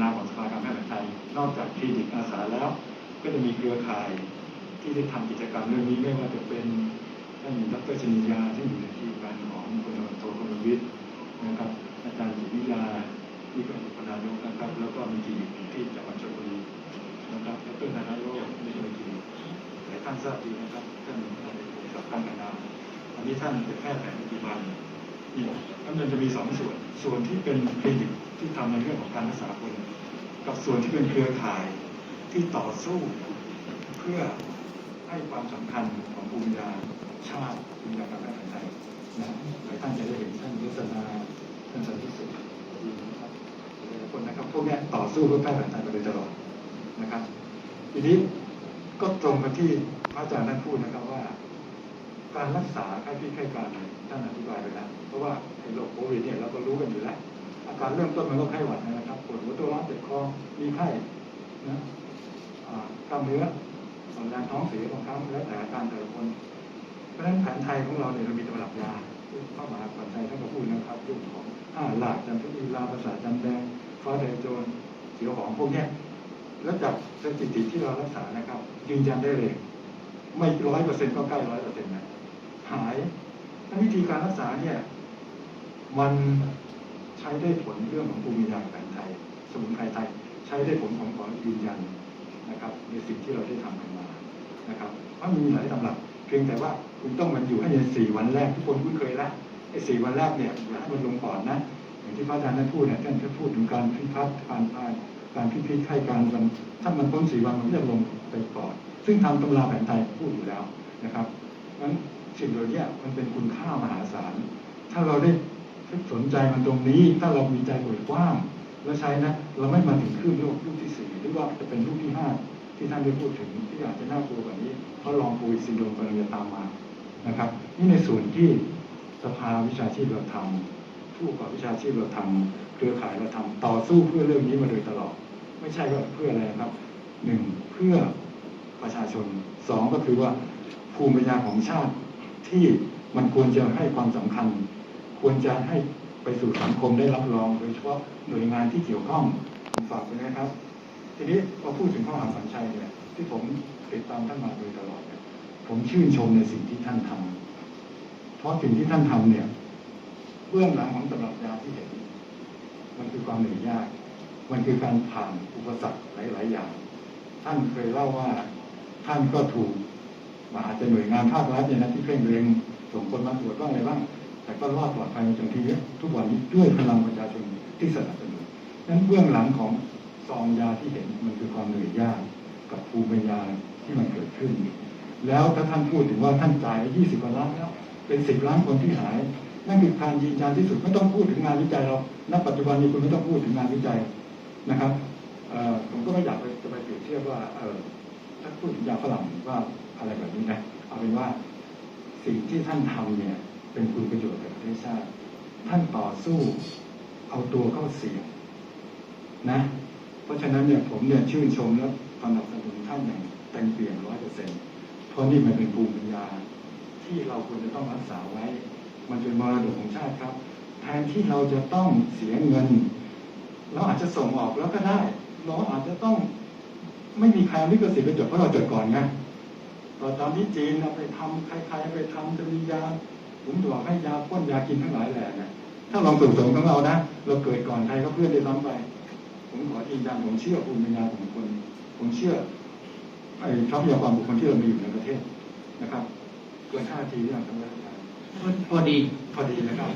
นามของสภาการแพทย์แผนไทย นอกจากคลินิกอาสาแล้ว ก็จะมีเครือข่ายที่ได้ทำกิจกรรมเรื่องนี้ไม่ว่าจะเป็นท่านดรชนิยาที่อยู่ในทีมงานของคุณโทคุณวิทย์นะครับ อาจารย์จิวิยาที่เป็นอุปนายกนะครับ แล้วก็มีคลินิกที่จังหวัดชลบุรีนะครับดรนานาโรจน์ในคลินิกหลายท่านทราบดีนะครับท่านกับตั้งกันนามอันนี้ท่านเป็นแพทย์แผนปัจจุบัน เนี่ยแล้วมันจะมีสองส่วน ส่วนที่เป็นคลินิกที่ทำในเรื่องของการรักษาคนกับส่วนที่เป็นเครือข่ายที่ต่อสู้ เพื่อให้ความสำคัญของภูมิปัญญาชาติภูมิปัญญาการแพทย์แผนไทยนะหลายท่านจะได้เห็นท่านยุทธนาท่านสันติสุขดีนะครับหลายคนนะครับพวกนี้ต่อสู้เพื่อแพทย์แผนไทยมาโดยตลอดนะครับ ทีนี้ก็ตรงกับที่พระอาจารย์ท่านพูดนะครับว่า การรักษาไข้พิษไข้การ ท่านอธิบายไปแล้วเพราะว่าไอ้โรคโควิดเนี่ยเราก็รู้กันอยู่แล้วอาการเริ่มต้นมันก็ไข้หวัดนะครับปวดหัวตัวร้อนเจ็บคอมีไข้นะกล้ามเนื้ออ่อนแรงท้องเสียบางครั้งแล้วแต่อาการแต่ละคน เพราะฉะนั้นแผนไทยของเราเนี่ยเรามีตำรับยาที่พระมากษัตริย์ท่านก็พูดนะครับเรื่องของห้าหลากจันทรีลาภาษาจันแดงฟ้าแดงโจรเขียวหอมพวกนี้แล้วจากสถิติที่เรารักษานะครับยืนยันได้เลย ไม่ร้อยเปอร์เซ็นต์ก็ใกล้ร้อยเปอร์เซ็นต์นะหาย ถ้าวิธีการรักษาเนี่ย มันใช้ได้ผลเรื่องของภูมิปัญญาแผนไทย สมุนไพรไทย ใช้ได้ผลของขอยืนยันนะครับ ในสิ่งที่เราได้ทำกันมานะครับเพราะมีหลายตำรับ เพียงแต่ว่าคุณต้องมันอยู่ให้ในสี่วันแรกทุกคนคุ้นเคยแล้วไอ้สี่วันแรกเนี่ยอย่าให้มันลงปอดนะอย่างที่พระอาจารย์ท่านพูดเนี่ยท่านจะพูดถึงการพิพัฒน์การพายการพิพิธไข้การมันถ้ามันพ้นสี่วันมันก็จะลงไปปอด ซึ่งทำตำราแผนไทยพูดอยู่แล้วนะครับงั้น สิ่งเหล่านี้มันเป็นคุณค่ามหาศาล ถ้าเราได้สนใจมันตรงนี้ ถ้าเรามีใจเปิดกว้าง แล้วใช้นะ เราไม่มาถึงคลื่นโลกลูกที่สี่หรือว่าจะเป็นลูกที่ห้าที่ท่านได้พูดถึงที่อาจจะน่ากลัวกว่านี้ เพราะลองโควิดซินโดมกำลังจะตามมานะครับ นี่ในส่วนที่สภาวิชาชีพเราทำผู้ประกอบวิชาชีพเราทำเครือข่ายเราทำต่อสู้เพื่อเรื่องนี้มาโดยตลอด ไม่ใช่ว่าเพื่ออะไรนะครับหนึ่งเพื่อประชาชนสองก็คือว่าภูมิปัญญาของชาติ ที่มันควรจะให้ความสำคัญ ควรจะให้ไปสู่สังคมได้รับรอง โดยเฉพาะหน่วยงานที่เกี่ยวข้องผมฝากไว้นะครับ ทีนี้พอพูดถึงข้อหาสัญชัยเนี่ยที่ผมติดตามท่านมาโดยตลอดเนี่ยผมชื่นชมในสิ่งที่ท่านทำเพราะสิ่งที่ท่านทำเนี่ยเบื้องหลังของตำรับยาที่เห็น มันคือความเหนื่อยยาก มันคือการผ่านอุปสรรคหลาย ๆ อย่าง ท่านเคยเล่าว่าท่านก็ถูก มาอาจจะหน่วยงานภาครัฐเนี่ยนะที่เคร่งเร็งส่งคนมาตรวจบ้างอะไรบ้าง แต่ก็รอดปลอดภัยมาจนทีนี้ทุกวันนี้ด้วยพลังประชาชนที่สนับสนุนนั้นเบื้องหลังของซองยาที่เห็นมันคือความเหนื่อยยากกับภูมิปัญญาที่มันเกิดขึ้น แล้วถ้าท่านพูดถึงว่าท่านจ่ายยี่สิบกว่าล้านแล้วเป็นสิบล้านคนที่หายนั่นคือการยืนยันที่สุดไม่ต้องพูดถึงงานวิจัยเราณปัจจุบันนี้คุณไม่ต้องพูดถึงงานวิจัยนะครับผมก็ไม่อยากไปจะไปเปรียบเทียบว่าถ้าพูดถึงยาฝรั่งว่า อะไรแบบนี้นะเอาเป็นว่าสิ่งที่ท่านทำเนี่ย เป็นคุณประโยชน์แก่ประเทศชาติ ท่านต่อสู้เอาตัวเข้าเสี่ยงนะ เพราะฉะนั้นเนี่ยผมเนี่ยชื่นชมและสนับสนุนท่านอย่างเต็มเปี่ยมร้อยเปอร์เซ็นต์เพราะนี่มันเป็นภูมิปัญญา ที่เราควรจะต้องรักษาไว้ มันเป็นมรดกของชาติครับ แทนที่เราจะต้องเสียเงินเราอาจจะส่งออกแล้วก็ได้ เราอาจจะต้องไม่มีใครเอาลิขสิทธิ์ไปจดเพราะเราจดก่อนไง ตอนตอนที่จีนเอาไปทำใครๆไปทำจะมียาผมบอกให้ยาพ่นยากินทั้งหลายแหล่นะถ้าลองส่งเสริมของเรานะเราเกิดก่อนใครก็เพื่อนได้ซ้ำไป ผมขอยืนยันผมเชื่อภูมิปัญญาของคน ผมเชื่อไอ้ทรัพยากรบุคคลที่เรามีอยู่ในประเทศนะครับ เกินห้าทีที่เราทำได้พอดีพอดีนะครับ